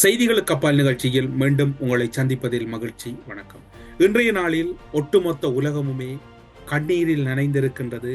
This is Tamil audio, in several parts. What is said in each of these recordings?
செய்திகளுக்கு அப்பால் நிகழ்ச்சியில் மீண்டும் உங்களை சந்திப்பதில் மகிழ்ச்சி. வணக்கம். இன்றைய நாளில் ஒட்டுமொத்த உலகமுமே கண்ணீரில் நனைந்திருக்கின்றது.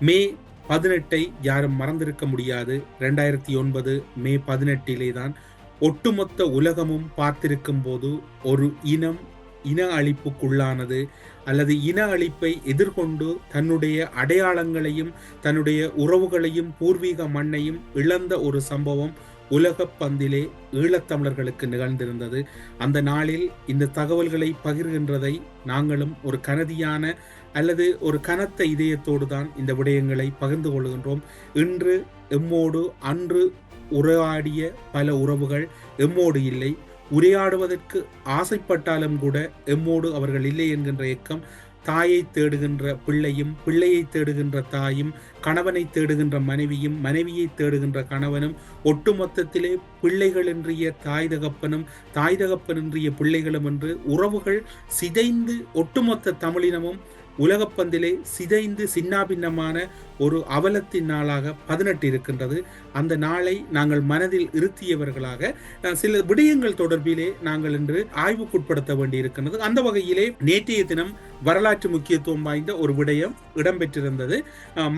மே பதினெட்டை யாரும் மறந்திருக்க முடியாது. ரெண்டாயிரத்தி ஒன்பது மே பதினெட்டிலே தான் ஒட்டுமொத்த உலகமும் பார்த்திருக்கும் போது ஒரு இனம் இன அழிப்புக்குள்ளானது. அல்லது இன அழிப்பை எதிர்கொண்டு தன்னுடைய அடையாளங்களையும் தன்னுடைய உறவுகளையும் பூர்வீக மண்ணையும் இழந்த ஒரு சம்பவம் உலக பந்திலே ஈழத்தமிழர்களுக்கு நிகழ்ந்திருந்தது. அந்த நாளில் இந்த தகவல்களை பகிர்கின்றதை நாங்களும் ஒரு கனதியான அல்லது ஒரு கனத்த இதயத்தோடு தான் இந்த விடயங்களை பகிர்ந்து கொள்கின்றோம். இன்று எம்மோடு அன்று உரையாடிய பல உறவுகள் எம்மோடு இல்லை. உரையாடுவதற்கு ஆசைப்பட்டாலும் கூட எம்மோடு அவர்கள் இல்லை என்கின்ற ஏக்கம் தாயை தேடுகின்ற பிள்ளையும் பிள்ளையை தேடுகின்ற தாயும் கணவனை தேடுகின்ற மனைவியும் மனைவியை தேடுகின்ற கணவனும் ஒட்டுமொத்தத்திலே பிள்ளைகள் என்றிய தாய் தகப்பனும் தாய் தகப்பனின்றிய பிள்ளைகளும் என்று உறவுகள் சிதைந்து ஒட்டுமொத்த தமிழினமும் உலகப்பந்திலே சிதைந்து சின்னாபின்னமான ஒரு அவலத்தின் நாளாக பதினெட்டு இருக்கின்றது அந்த நாளை நாங்கள் மனதில் இருத்தியவர்களாக சில விடயங்கள் தொடர்பிலே நாங்கள் இன்று ஆய்வுக்குட்படுத்த வேண்டியிருக்கின்றது. அந்த வகையிலே நேற்றைய தினம் வரலாற்று முக்கியத்துவம் வாய்ந்த ஒரு விடயம் இடம்பெற்றிருந்தது.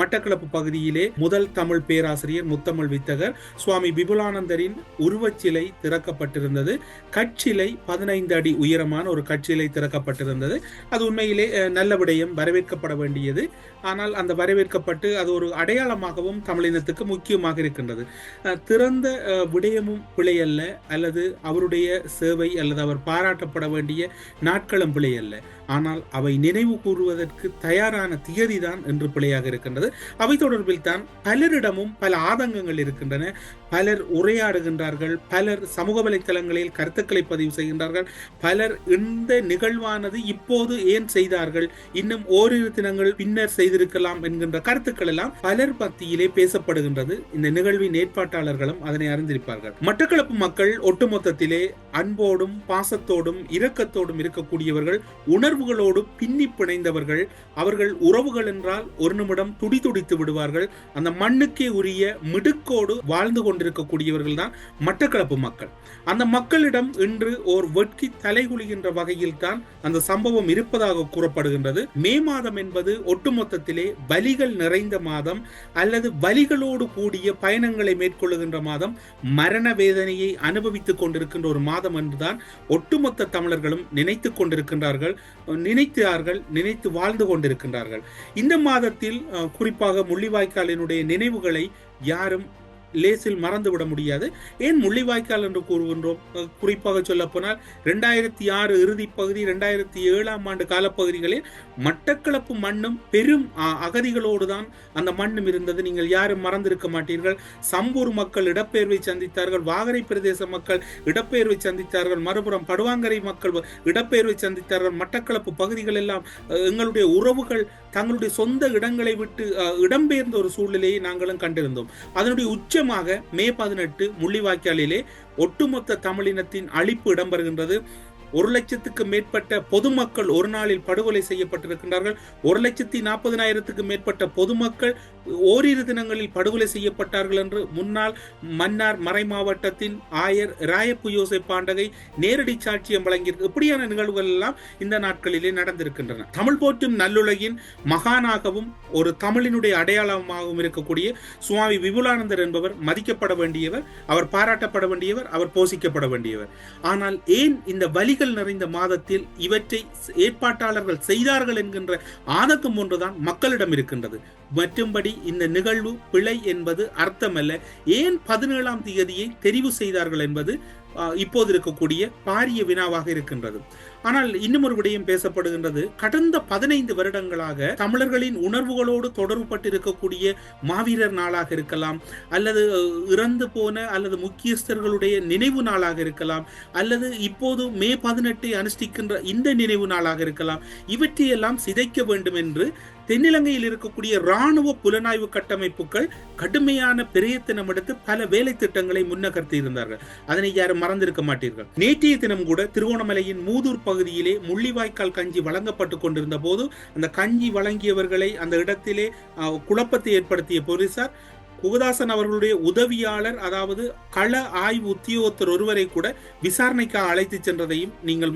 மட்டக்களப்பு பகுதியிலே முதல் தமிழ் பேராசிரியர் முத்தமிழ் வித்தகர் சுவாமி விபுலானந்தரின் உருவச்சிலை திறக்கப்பட்டிருந்தது. கட்சிலை பதினைந்து அடி உயரமான ஒரு கட்சிலை திறக்கப்பட்டிருந்தது. அது உண்மையிலே நல்ல விடயம் வரவேற்கப்பட வேண்டியது. ஆனால் அந்த வரவேற்கப்பட்டு அது ஒரு அடையாளமாகவும் தமிழினத்துக்கு முக்கியமாக இருக்கின்றது. திறந்த விடயமும் பிழையல்ல அல்லது அவருடைய சேவை அல்லது அவர் பாராட்டப்பட வேண்டிய நாட்களும் பிழையல்ல. ஆனால் அவை நினைவு கூறுவதற்கு தயாரான தியதிதான் என்று பிழையாக இருக்கின்றது. அவை தொடர்பில் தான் பலரிடமும் பல ஆதங்கங்கள் இருக்கின்றன. பலர் உரையாடுகின்றார்கள் பலர் சமூக வலைத்தளங்களில் கருத்துக்களை பதிவு செய்கின்றார்கள் பலர் இந்த நிகழ்வானது இப்போது ஏன் செய்தார்கள் இன்னும் ஓரிரு தினங்கள் பின்னர் செய்திருக்கலாம் என்கின்ற கருத்துக்கள் எல்லாம் பலர் மத்தியிலே பேசப்படுகின்றது. இந்த நிகழ்வின் ஏற்பாட்டாளர்களும் அதனை அறிந்திருப்பார்கள். மட்டக்களப்பு மக்கள் ஒட்டுமொத்தத்திலே அன்போடும் பாசத்தோடும் இரக்கத்தோடும் இருக்கக்கூடியவர்கள் உணர்வுகளோடு பின்னி பிணைந்தவர்கள். அவர்கள் உறவுகள் என்றால் ஒரு நிமிடம் துடி துடித்து விடுவார்கள். அந்த மண்ணுக்கே உரிய மிடுக்கோடு வாழ்ந்து கொண்டிருக்கக்கூடியவர்கள் தான் மட்டக்களப்பு மக்கள். அந்த மக்களிடம் இன்று ஓர் வெட்கி தலைகுலிகின்ற வகையில் தான் அந்த சம்பவம் இருப்பதாக கூறப்படுகின்றது. மே மாதம் என்பது ஒட்டுமொத்தத்திலே வலிகள் நிறைந்த மாதம் அல்லது வலிகளோடு கூடிய பயணங்களை மேற்கொள்ளுகின்ற மாதம் மரண வேதனையை அனுபவித்துக் கொண்டிருக்கின்ற ஒரு மாதம் என்றுதான் ஒட்டுமொத்த தமிழர்களும் நினைத்துக் கொண்டிருக்கின்றார்கள் நினைத்தார்கள் நினைத்து வாழ்ந்து கொண்டிருக்கின்றார்கள். இந்த மாதத்தில் குறிப்பாக முள்ளிவாய்க்காலினுடைய நினைவுகளை யாரும் லேசில் மறந்துவிட முடியாது. ஏன் முள்ளிவாய்க்கால் என்று கூறுகின்றோம்? குறிப்பாக சொல்ல போனால் ரெண்டாயிரத்தி ஆறு இறுதி பகுதி ரெண்டாயிரத்தி ஏழாம் ஆண்டு காலப்பகுதிகளில் மட்டக்களப்பு மண்ணும் பெரும் அ- அகதிகளோடு தான் அந்த மண்ணும் இருந்தது. நீங்கள் யாரும் மறந்திருக்க மாட்டீர்கள். சம்பூர் மக்கள் இடப்பெயர்வை சந்தித்தார்கள். வாகரை பிரதேச மக்கள் இடப்பெயர்வை சந்தித்தார்கள். மறுபுறம் படுவாங்கரை மக்கள் இடப்பெயர்வை சந்தித்தார்கள். மட்டக்களப்பு பகுதிகள் எல்லாம் எங்களுடைய உறவுகள் தங்களுடைய சொந்த இடங்களை விட்டு இடம்பெயர்ந்த ஒரு சூழ்நிலையை நாங்களும் கண்டிருந்தோம். அதனுடைய உச்சமாக மே பதினெட்டு முள்ளிவாய்க்காலிலே ஒட்டுமொத்த தமிழினத்தின் அழிப்பு இடம்பெறுகின்றது. ஒரு லட்சத்துக்கு மேற்பட்ட பொதுமக்கள் ஒரு நாளில் படுகொலை செய்யப்பட்டிருக்கின்றார்கள். ஒரு லட்சத்தி நாற்பதினாயிரத்துக்கு மேற்பட்ட பொதுமக்கள் ஓரிரு தினங்களில் படுகொலை செய்யப்பட்டார்கள் என்று முன்னாள் மன்னார் மறை மாவட்டத்தின் ஆயர் ராயப்பு யோசை பாண்டகை நேரடி சாட்சியம் வழங்கியிருக்கு. இப்படியான நிகழ்வுகள் எல்லாம் இந்த நாட்களிலே நடந்திருக்கின்றன. தமிழ் போற்றும் நல்லுலகின் மகானாகவும் ஒரு தமிழினுடைய அடையாளமாகவும் இருக்கக்கூடிய சுவாமி விபுலானந்தர் என்பவர் மதிக்கப்பட வேண்டியவர் அவர் பாராட்டப்பட வேண்டியவர் அவர் போஷிக்கப்பட வேண்டியவர். ஆனால் ஏன் இந்த வலி வலிகள் நிறைந்த மாதத்தில் இவற்றை ஏற்பாட்டாளர்கள் செய்தார்கள் என்கின்ற ஆதக்கம் ஒன்றுதான் மக்களிடம் இருக்கின்றது. மற்றும்படி இந்த நிகழ்வு பிழை என்பது அர்த்தமல்ல. ஏன் பதினேழாம் தேதியை தெரிவு செய்தார்கள் என்பது இப்போது இருக்கக்கூடிய பாரிய வினாவாக இருக்கின்றது. ஆனால் இன்னும் ஒரு விடயம் பேசப்படுகின்றது. கடந்த பதினைந்து வருடங்களாக தமிழர்களின் உணர்வுகளோடு தொடர்புபட்டிருக்கக்கூடிய மாவீரர் நாளாக இருக்கலாம் அல்லது இறந்து போன அல்லது முக்கியஸ்தர்களுடைய நினைவு நாளாக இருக்கலாம் அல்லது இப்போது மே பதினெட்டை அனுஷ்டிக்கின்ற இந்த நினைவு நாளாக இருக்கலாம். இவற்றையெல்லாம் சிதைக்க வேண்டும் என்று தென்னிலங்கையில் இருக்கக்கூடிய இராணுவ புலனாய்வு கட்டமைப்புகள் கடுமையான பிரயத்தனம் எடுத்து பல வேலை திட்டங்களை முன்னகர்த்தி இருந்தார்கள். அதனை யாரும் மறந்திருக்க மாட்டீர்கள். நேற்றைய தினம் கூட திருவோணமலையின் மூதூர் பகுதியிலே முள்ளிவாய்க்கால் கஞ்சி வழங்கப்பட்டு கொண்டிருந்த போது அந்த கஞ்சி வழங்கியவர்களை அந்த இடத்திலே குழப்பத்தை ஏற்படுத்திய போலீசார் குகதாசன் அவர்களுடைய உதவியாளர் அதாவது கள ஆய்வு உத்தியோகத்தர் ஒருவரை கூட விசாரணைக்கு அழைத்து சென்றதையும் நீங்கள்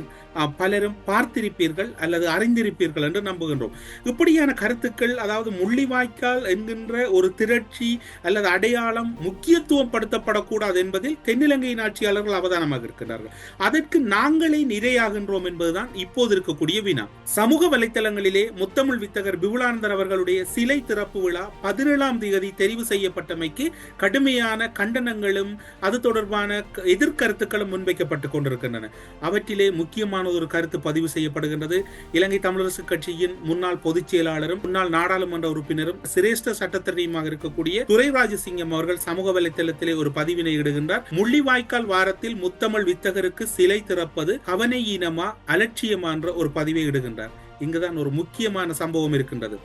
பலரும் பார்த்திருப்பீர்கள் அல்லது அறிந்திருப்பீர்கள் என்று நம்புகின்றோம். இப்படியான கருத்துக்கள் அதாவது முள்ளிவாய்க்கால் என்கின்ற ஒரு திரட்சி அல்லது அடையாளம் முக்கியத்துவம் படுத்தப்படக்கூடாது என்பதில் தென்னிலங்கையின் ஆட்சியாளர்கள் அவதானமாக இருக்கின்றார்கள். அதற்கு நாங்களே நிறையாகின்றோம் என்பதுதான் இப்போது இருக்கக்கூடிய வினா. சமூக வலைத்தளங்களிலே முத்தமிழ் வித்தகர் பிபுலானந்தர் அவர்களுடைய சிலை திறப்பு விழா பதினேழாம் தேதி தெரிவு செய்யப்பட்டமைக்கு கடுமையான கண்டனங்களும் அது தொடர்பான எதிர்கருத்துக்களும் முன்வைக்கப்பட்டுக் கொண்டிருக்கின்றன. அவற்றிலே முக்கியமான ஒரு கருத்து பதிவு செய்யப்படுகின்றது. இலங்கை தமிழரசு கட்சியின் முன்னாள் பொதுச் செயலாளரும் முன்னாள் நாடாளுமன்ற உறுப்பினரும் சிரேஷ்ட சட்டத்தரணியுமாக இருக்கக்கூடிய துரைராஜசிங்கம் அவர்கள் சமூக வலைத்தளத்திலே ஒரு பதிவினை இடுகின்றார். முள்ளிவாய்க்கால் வாரத்தில் முத்தமிழ் வித்தகருக்கு சிலை திறப்பது கவனையீனமா அலட்சியமா என்ற ஒரு பதிவை இடுகின்றார். இங்குதான் ஒரு முக்கியமான சம்பவம் இருக்கின்றது.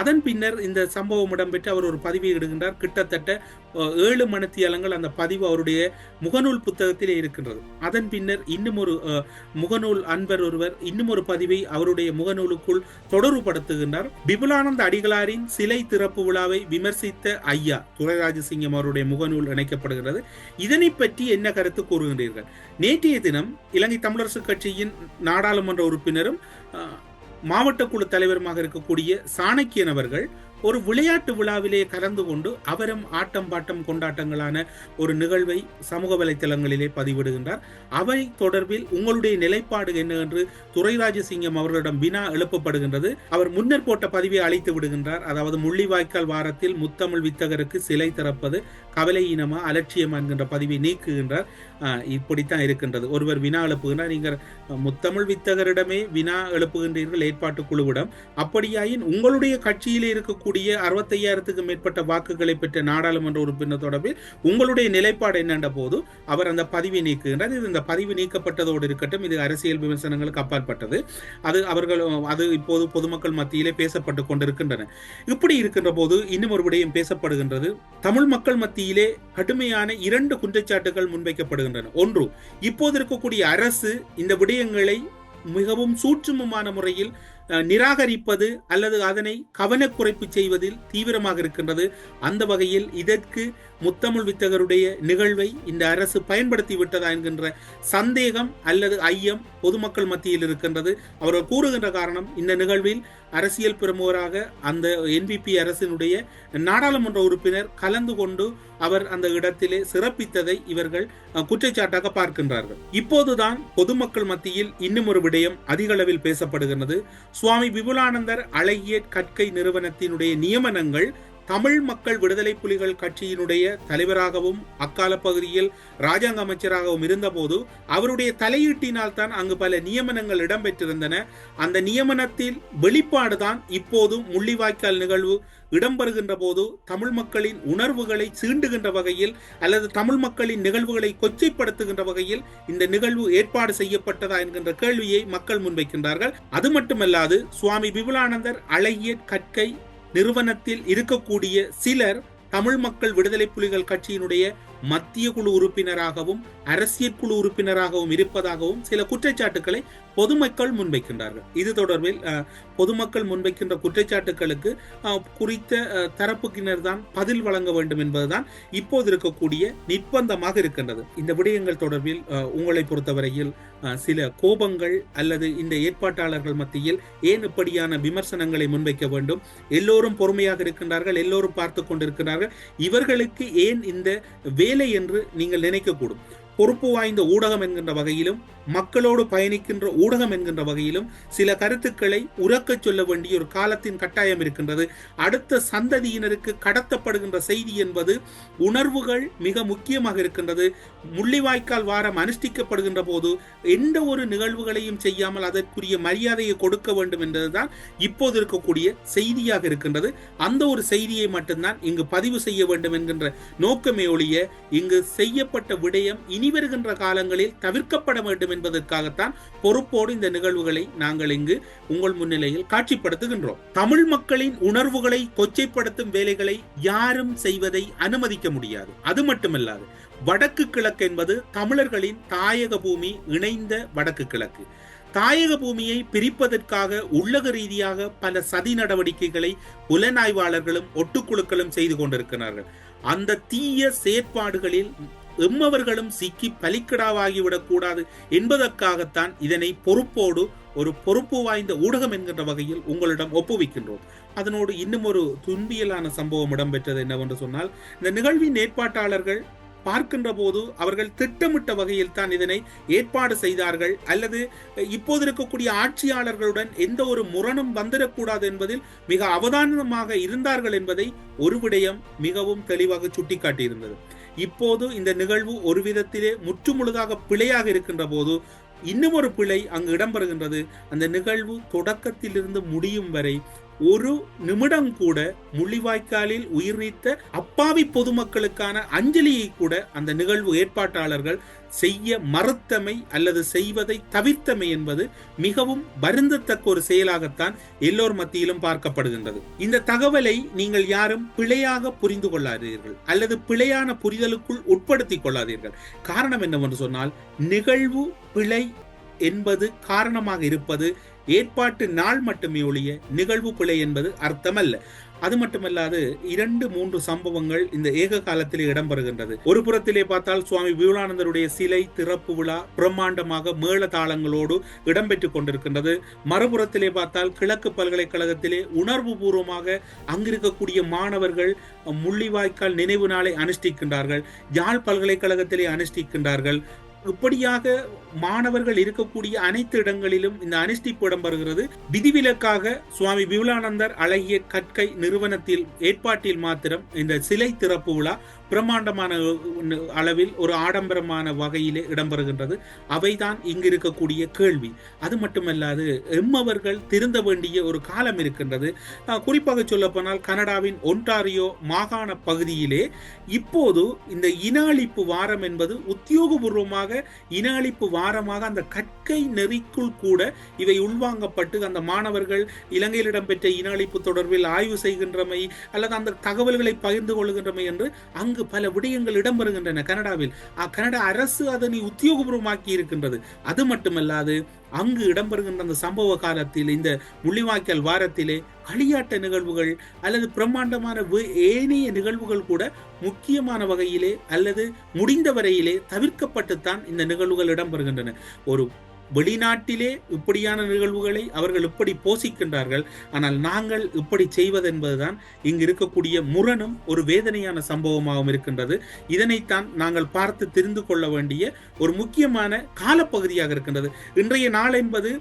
அதன் பின்னர் இந்த சம்பவம் இடம்பெற்று அவர் ஒரு பதிவை இடுகின்றார். கிட்டத்தட்ட ஏழு மணித்தியாலங்கள் அந்த பதிவு அவருடைய முகநூல் புத்தகத்திலே இருக்கின்றது. அதன் பின்னர் இன்னும் ஒரு முகநூல் அன்பர் ஒருவர் இன்னும் ஒரு பதிவை அவருடைய முகநூலுக்குள் தொடர்புபடுத்துகின்றார். விபுலானந்த அடிகளாரின் சிலை திறப்பு விழாவை விமர்சித்த ஐயா துரைராஜசிங்கம் அவருடைய முகநூல் இணைக்கப்படுகிறது இதனை பற்றி என்ன கருத்து கூறுகின்றீர்கள்? நேற்றைய தினம் இலங்கை தமிழரசு கட்சியின் நாடாளுமன்ற உறுப்பினரும் மாவட்ட குழு தலைவருமாக இருக்கக்கூடிய சாணக்கியன் அவர்கள் ஒரு விளையாட்டு விழாவிலே கலந்து கொண்டு அவரும் ஆட்டம் பாட்டம் கொண்டாட்டங்களான ஒரு நிகழ்வை சமூக வலைத்தளங்களிலே பதிவிடுகின்றார். அவை தொடர்பில் உங்களுடைய நிலைப்பாடு என்ன என்று துரைராஜசிங்கம் அவர்களிடம் வினா எழுப்பப்படுகின்றது. அவர் முன்னர் போட்ட பதிவை அழைத்து விடுகின்றார். அதாவது முள்ளிவாய்க்கால் வாரத்தில் முத்தமிழ் வித்தகருக்கு சிலை திறப்பது கவலையினமா அலட்சியமா என்கின்ற பதிவை நீக்குகின்றார். இப்படித்தான் இருக்கின்றது. ஒருவர் வினா எழுப்புகின்றார். நீங்கள் முத்தமிழ் வித்தகரிடமே வினா எழுப்புகின்றீர்கள் ஏற்பாட்டு குழுவிடம். அப்படியாயின் உங்களுடைய கட்சியில் இருக்கக்கூடிய அறுபத்தையாயிரத்துக்கு மேற்பட்ட வாக்குகளை பெற்ற நாடாளுமன்ற உறுப்பினர் தொடர்பில் உங்களுடைய நிலைப்பாடு என்னென்ற போது அவர் அந்த பதிவை நீக்குகின்றார். இது இந்த பதிவு நீக்கப்பட்டதோடு இருக்கட்டும் இது அரசியல் விமர்சனங்களுக்கு அப்பாற்பட்டது. அது அவர்கள் அது இப்போது பொதுமக்கள் மத்தியிலே பேசப்பட்டு கொண்டிருக்கின்றன. இப்படி இருக்கின்ற போது இன்னும் ஒரு விடயம் பேசப்படுகின்றது. தமிழ் மக்கள் மத்தியிலே கடுமையான இரண்டு குற்றச்சாட்டுகள் காணப்படுகின்றன. ஒன்று இப்போது இருக்கக்கூடிய அரசு இந்த விடயங்களை மிகவும் சூட்சுமமான முறையில் நிராகரிப்பது அல்லது அதனை கவனக்குறைப்பு செய்வதில் தீவிரமாக இருக்கின்றது. அந்த வகையில் இதற்கு முத்தமிழ் வித்தகருடைய நிகழ்வை இந்த அரசு பயன்படுத்தி விட்டதா என்கின்ற சந்தேகம் அல்லது ஐயம் பொதுமக்கள் மத்தியில் இருக்கின்றது. அவர்கள் கூறுகின்ற காரணம் இந்த நிகழ்வில் அரசியல் பிரமுகராக அந்த என்பிபி அரசினுடைய நாடாளுமன்ற உறுப்பினர் கலந்து கொண்டு அவர் அந்த இடத்திலே சிறப்பித்ததை இவர்கள் குற்றச்சாட்டாக பார்க்கின்றார்கள். இப்போதுதான் பொதுமக்கள் மத்தியில் இன்னும் ஒரு விடயம் அதிக அளவில் பேசப்படுகிறது சுவாமி விபுலானந்தர் அழகிய கற்கை நிறுவனத்தினுடைய நியமனங்கள் தமிழ் மக்கள் விடுதலை புலிகள் கட்சியினுடைய தலைவராகவும் அக்கால பகுதியில் ராஜாங்க அமைச்சராகவும் இருந்தபோது அவருடைய தலையீட்டினால் தான் அங்கு பல நியமனங்கள் இடம்பெற்றிருந்தன. அந்த நியமனத்தில் வெளிப்பாடுதான் இப்போது முள்ளிவாய்க்கால் நிகழ்வு இடம்பெறுகின்ற போது தமிழ் மக்களின் உணர்வுகளை சீண்டுகின்ற வகையில் அல்லது தமிழ் மக்களின் நிகழ்வுகளை கொச்சைப்படுத்துகின்ற வகையில் இந்த நிகழ்வு ஏற்பாடு செய்யப்பட்டதா என்கின்ற கேள்வியை மக்கள் முன்வைக்கின்றார்கள். அது மட்டுமல்லாது சுவாமி விபுலானந்தர் அழகிய கற்கை நிறுவனத்தில் இருக்கக்கூடிய சிலர் தமிழ் மக்கள் விடுதலை புலிகள் கட்சியினுடைய மத்திய குழு உறுப்பினராகவும் அரசியல் குழு உறுப்பினராகவும் இருப்பதாகவும் சில குற்றச்சாட்டுக்களை பொதுமக்கள் முன்வைக்கின்றார்கள். இது தொடர்பில் பொதுமக்கள் முன்வைக்கின்ற குற்றச்சாட்டுகளுக்கு குறித்த தரப்புக்கினர் தான் பதில் வழங்க வேண்டும் என்பதுதான் இப்போது இருக்கக்கூடிய நிர்பந்தமாக இருக்கின்றது. இந்த விடயங்கள் தொடர்பில் உங்களை பொறுத்தவரையில் சில கோபங்கள் அல்லது இந்த ஏற்பாட்டாளர்கள் மத்தியில் ஏன் இப்படியான விமர்சனங்களை முன்வைக்க வேண்டும்? எல்லோரும் பொறுமையாக இருக்கின்றார்கள் எல்லோரும் பார்த்து கொண்டிருக்கிறார்கள் இவர்களுக்கு ஏன் இந்த வேலை என்று நீங்கள் நினைக்கக்கூடும். பொறுப்பு வாய்ந்த ஊடகம் என்கின்ற வகையிலும் மக்களோடு பயணிக்கின்ற ஊடகம் என்கின்ற வகையிலும் சில கருத்துக்களை உறக்கச் சொல்ல வேண்டிய ஒரு காலத்தின் கட்டாயம் இருக்கின்றது. அடுத்த சந்ததியினருக்கு கடத்தப்படுகின்ற செய்தி என்பது உணர்வுகள் மிக முக்கியமாக இருக்கின்றது. முள்ளிவாய்க்கால் வாரம் அனுஷ்டிக்கப்படுகின்ற போது எந்த ஒரு நிகழ்வுகளையும் செய்யாமல் அதற்குரிய மரியாதையை கொடுக்க வேண்டும் என்பதுதான் இப்போது இருக்கக்கூடிய செய்தியாக இருக்கின்றது. அந்த ஒரு செய்தியை மட்டும்தான் இங்கு பதிவு செய்ய வேண்டும் என்கின்ற நோக்கமே ஒழிய இங்கு செய்யப்பட்ட விடயம் இனி வருகின்ற காலங்களில் தவிர்க்கப்பட வேண்டும் என்பதற்காகத்தான் பொறுப்போடு இந்த நிகழ்வுகளை நாங்கள் இங்கு உங்கள் முன்னிலையில் காட்சிப்படுத்துகின்றோம். தமிழ் மக்களின் உணர்வுகளை கொச்சைப்படுத்தும் வேலைகளை யாரும் செய்வதை அனுமதிக்க முடியாது. அது மட்டுமல்லாது வடக்கு கிழக்கு என்பது தமிழர்களின் தாயக பூமி இணைந்த வடக்கு கிழக்கு. தாயக பூமியை பிரிப்பதற்காக உள்ளக ரீதியாக பல சதி நடவடிக்கைகளை புலனாய்வாளர்களும் ஒட்டுக்குழுக்களும் செய்து கொண்டிருக்கிறார்கள். அந்த தீய செயற்பாடுகளில் எம்மவர்களும் சிக்கி பலிக்கடாவாகிவிடக்கூடாது என்பதற்காகத்தான் இதனை பொறுப்போடு ஒரு பொறுப்பு வாய்ந்த ஊடகம் என்கின்ற வகையில் உங்களிடம் ஒப்புவிக்கின்றோம். அதனோடு இன்னும் ஒரு துன்பியலான சம்பவம் இடம்பெற்றது என்னவென்று சொன்னால் இந்த நிகழ்வின் ஏற்பாட்டாளர்கள் பார்க்கின்ற போது அவர்கள் திட்டமிட்ட வகையில் தான் இதனை ஏற்பாடு செய்தார்கள். அல்லது இப்போது இருக்கக்கூடிய ஆட்சியாளர்களுடன் எந்த ஒரு முரணும் வந்துடக்கூடாது என்பதில் மிக அவதானமாக இருந்தார்கள் என்பதை ஒரு விடயம் மிகவும் தெளிவாக சுட்டிக்காட்டியிருந்தது. இப்போது இந்த நிகழ்வு ஒரு விதத்திலே முற்றுமுழுதாக பிழையாக இருக்கின்ற போது இன்னும் ஒரு பிழை அங்கு இடம்பெறுகின்றது. அந்த நிகழ்வு தொடக்கத்திலிருந்து முடியும் வரை ஒரு நிமிடம் கூட முள்ளிவாய்க்காலில் உயிர் நீத்த அப்பாவி பொதுமக்களுக்கான அஞ்சலியை கூட அந்த நிகழ்வு ஏற்பாட்டாளர்கள் செய்ய மறுத்தமை அல்லது செய்வதை தவிர்த்தமை என்பது மிகவும் வருந்தத்தக்க ஒரு செயலாகத்தான் எல்லோர் மத்தியிலும் பார்க்கப்படுகின்றது. இந்த தகவலை நீங்கள் யாரும் பிழையாக புரிந்து கொள்ளாதீர்கள் அல்லது பிழையான புரிதலுக்குள் உட்படுத்திக் கொள்ளாதீர்கள். காரணம் என்னவென்று சொன்னால் நிகழ்வு பிழை என்பது காரணமாக இருப்பது ஏற்பாட்டு நாள் மட்டுமே ஒழிய நிகழ்வு பிழை என்பது அர்த்தமல்ல. அது மட்டுமல்லாது இரண்டு மூன்று சம்பவங்கள் இந்த ஏக காலத்திலே இடம்பெறுகின்றது. ஒரு புறத்திலே பார்த்தால் சுவாமி விவேகானந்தருடைய சிலை திறப்பு விழா பிரம்மாண்டமாக மேள தாளங்களோடு இடம்பெற்றுக் கொண்டிருக்கின்றது. மறுபுறத்திலே பார்த்தால் கிழக்கு பல்கலைக்கழகத்திலே உணர்வு பூர்வமாக அங்கிருக்கக்கூடிய மாணவர்கள் முள்ளிவாய்க்கால் நினைவு நாளை அனுஷ்டிக்கின்றார்கள். யாழ் பல்கலைக்கழகத்திலே அனுஷ்டிக்கின்றார்கள். இப்படியாக மாணவர்கள் இருக்கக்கூடிய அனைத்து இடங்களிலும் இந்த அனுஷ்டிப்பு இடம்பெறுகிறது விதிவிலக்காக சுவாமி விமலானந்தர் அழகிய கற்கை நிறுவனத்தில் ஏற்பாட்டில் மாத்திரம் இந்த சிலை திறப்பு விழா பிரம்மாண்டமான அளவில் ஒரு ஆடம்பரமான வகையிலே இடம்பெறுகின்றது. அவைதான் இங்கு இருக்கக்கூடிய கேள்வி. அது மட்டுமல்லாது எம்மவர்கள் திருந்த வேண்டிய ஒரு காலம் இருக்கின்றது. குறிப்பாக சொல்லப்போனால் கனடாவின் ஒன்டாரியோ மாகாண பகுதியிலே இப்போது இந்த இன அழிப்பு வாரம் என்பது உத்தியோகபூர்வமாக இன அழிப்பு வாரமாக அந்த கற்கை நெறிக்குள் கூட இவை உள்வாங்கப்பட்டு அந்த மாணவர்கள் இலங்கையில் இடம்பெற்ற இன அழிப்பு தொடர்பில் ஆய்வு செய்கின்றமை அல்லது அந்த தகவல்களை பகிர்ந்து கொள்கின்றமை என்று அங்கு பல விடயங்கள் இடம்பெறுகின்றன கனடாவில். கனடா அரசு அதனை உத்தியோகபூர்வமாக்கி இருக்கின்றது. அது மட்டுமல்லாது அங்கு இடம்பெறுகின்ற அந்த சம்பவ காலத்தில் இந்த முள்ளிவாய்க்கால் வாரத்திலே களியாட்ட நிகழ்வுகள் அல்லது பிரம்மாண்டமான ஏனைய நிகழ்வுகள் கூட முக்கியமான வகையிலே அல்லது முடிந்த வரையிலே தவிர்க்கப்பட்டுத்தான் இந்த நிகழ்வுகள் இடம்பெறுகின்றன. ஒரு வெளிநாட்டிலே இப்படியான நிகழ்வுகளை அவர்கள் இப்படி போசிக்கின்றார்கள் ஆனால் நாங்கள் இப்படி செய்வது என்பதுதான் இங்கு இருக்கக்கூடிய முரணும் ஒரு வேதனையான சம்பவமாகவும் இருக்கின்றது. இதனைத்தான் நாங்கள் பார்த்து தெரிந்து கொள்ள வேண்டிய ஒரு முக்கியமான காலப்பகுதியாக இருக்கின்றது. இன்றைய நாள் என்பது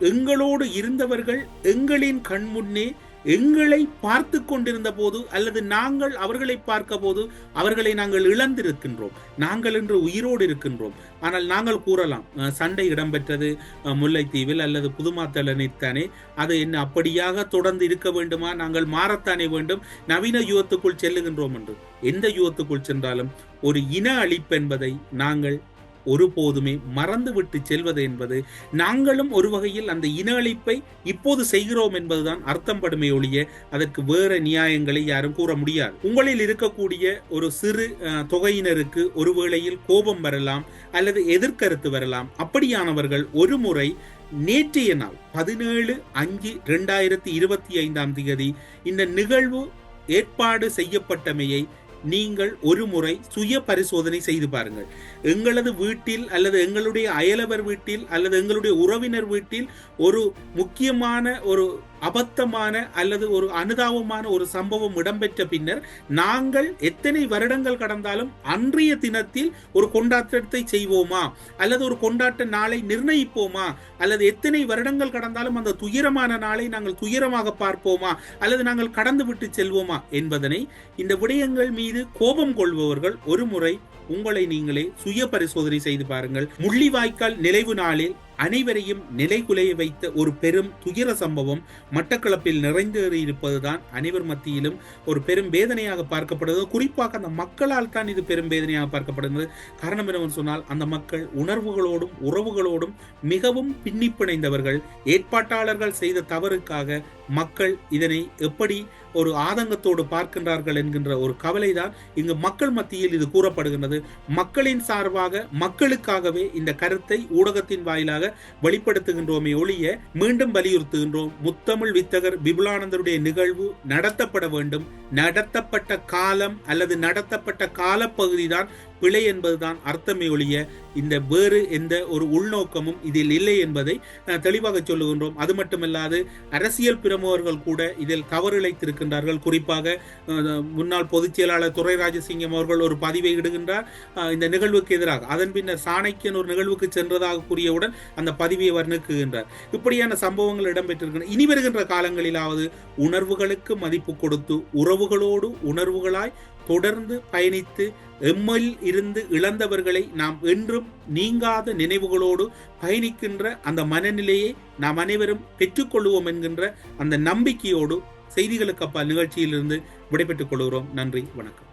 எங்களோடு இருந்தவர்கள் எங்களின் கண்முன்னே எங்களை பார்த்து கொண்டிருந்த போது அல்லது நாங்கள் அவர்களை பார்க்க போது அவர்களை நாங்கள் இழந்திருக்கின்றோம். நாங்கள் என்று உயிரோடு இருக்கின்றோம். ஆனால் நாங்கள் கூறலாம் சண்டை இடம்பெற்றது. முல்லைத்தீவில் அல்லது புதுமாத்தலனைத்தானே அது என்ன அப்படியாக தொடர்ந்து இருக்க வேண்டுமா? நாங்கள் மாறத்தானே வேண்டும். நவீன யுகத்துக்குள் செல்லுகின்றோம் என்று. எந்த யுகத்துக்குள் சென்றாலும் ஒரு இன அழிப்பு என்பதை நாங்கள் ஒருபோதுமே மறந்துவிட்டு செல்வது என்பது நாங்களும் ஒரு வகையில் அந்த இன அழிப்பை இப்போது செய்கிறோம் என்பதுதான் அர்த்தம் படுமை ஒழிய அதற்கு வேற நியாயங்களை யாரும் கூற முடியாது. உங்களில் இருக்கக்கூடிய ஒரு சிறு தொகையினருக்கு ஒரு வேளையில் கோபம் வரலாம் அல்லது எதிர்கருத்து வரலாம். அப்படியானவர்கள் ஒரு முறை நேற்றைய நாள் பதினேழு அஞ்சு ரெண்டாயிரத்தி இருபத்தி ஐந்தாம் தேதி இந்த நிகழ்வு ஏற்பாடு செய்யப்பட்டமையை நீங்கள் ஒரு முறை சுய பரிசோதனை செய்து பாருங்கள். எங்களது வீட்டில் அல்லது எங்களுடைய அயலவர் வீட்டில் அல்லது எங்களுடைய உறவினர் வீட்டில் ஒரு முக்கியமான ஒரு அபத்தமான அல்லது ஒரு அனுதாபமான ஒரு சம்பவம் இடம்பெற்ற பின்னர் நாங்கள் எத்தனை வருடங்கள் கடந்தாலும் அன்றைய தினத்தில் ஒரு கொண்டாட்டத்தை செய்வோமா? அல்லது ஒரு கொண்டாட்ட நாளை நிர்ணயிப்போமா? அல்லது எத்தனை வருடங்கள் கடந்தாலும் அந்த துயரமான நாளை நாங்கள் துயரமாக பார்ப்போமா? அல்லது நாங்கள் கடந்து விட்டு செல்வோமா? என்பதனை இந்த விடயங்கள் மீது கோபம் கொள்பவர்கள் ஒரு முறை உங்களை நீங்களே சுய பரிசோதனை செய்து பாருங்கள். முள்ளிவாய்க்கால் நினைவு நாளில் அனைவரையும் நிலைகுலைய வைத்த ஒரு பெரும் துயர சம்பவம் மட்டக்களப்பில் நிறைந்தேறி இருப்பதுதான் அனைவர் மத்தியிலும் ஒரு பெரும் வேதனையாக பார்க்கப்படுது குறிப்பாக அந்த மக்களால் தான் இது பெரும் வேதனையாக பார்க்கப்படுகிறது. காரணம் என்னவென்று சொன்னால் அந்த மக்கள் உணர்வுகளோடும் உறவுகளோடும் மிகவும் பின்னிப்பிணைந்தவர்கள். ஏற்பாட்டாளர்கள் செய்த தவறுக்காக மக்கள் இதனை எப்படி ஒரு ஆதங்கத்தோடு பார்க்கின்றார்கள் என்கின்ற ஒரு கவலைதான் இங்கு மக்கள் மத்தியில் இது கூறப்படுகின்றது. மக்களின் சார்பாக மக்களுக்காகவே இந்த கருத்தை ஊடகத்தின் வாயிலாக வெளிப்படுத்துகின்றோமே ஒழிய மீண்டும் வலியுறுத்துகின்றோம். முத்தமிழ் வித்தகர் விபுலானந்தருடைய நிகழ்வு நடத்தப்பட வேண்டும். நடத்தப்பட்ட காலம் அல்லது நடத்தப்பட்ட காலப்பகுதி தான் பிழை என்பதுதான் அர்த்தமே ஒழிய இந்த வேறு எந்த ஒரு உள்நோக்கமும் இதில் இல்லை என்பதை தெளிவாக சொல்லுகின்றோம். அது மட்டுமல்லாது அரசியல் பிரமுகர்கள் கூட இதில் தவறிழைத்திருக்கின்றார்கள் குறிப்பாக முன்னாள் பொதுச் செயலாளர் ராஜசிங்கம் அவர்கள் ஒரு பதிவை இடுகின்றார். இந்த நிகழ்வுக்கு எதிராக அதன் பின்னர் சாணக்கியன் ஒரு நிகழ்வுக்கு சென்றதாக கூறியவுடன் அந்த பதிவை அவர் நீக்குகின்றார். இப்படியான சம்பவங்கள் இடம்பெற்றிருக்கின்றன. இனி வருகின்ற காலங்களிலாவது உணர்வுகளுக்கு மதிப்பு கொடுத்து உறவுகளோடு உணர்வுகளாய் தொடர்ந்து பயணித்து எம்மில் இருந்து இழந்தவர்களை நாம் என்றும் நீங்காத நினைவுகளோடு பயணிக்கின்ற அந்த மனநிலையை நாம் அனைவரும் பெற்றுக்கொள்வோம் என்கின்ற அந்த நம்பிக்கையோடு செய்திகளுக்கு அப்பால் நிகழ்ச்சியிலிருந்து விடைபெற்றுக் கொள்கிறோம். நன்றி வணக்கம்.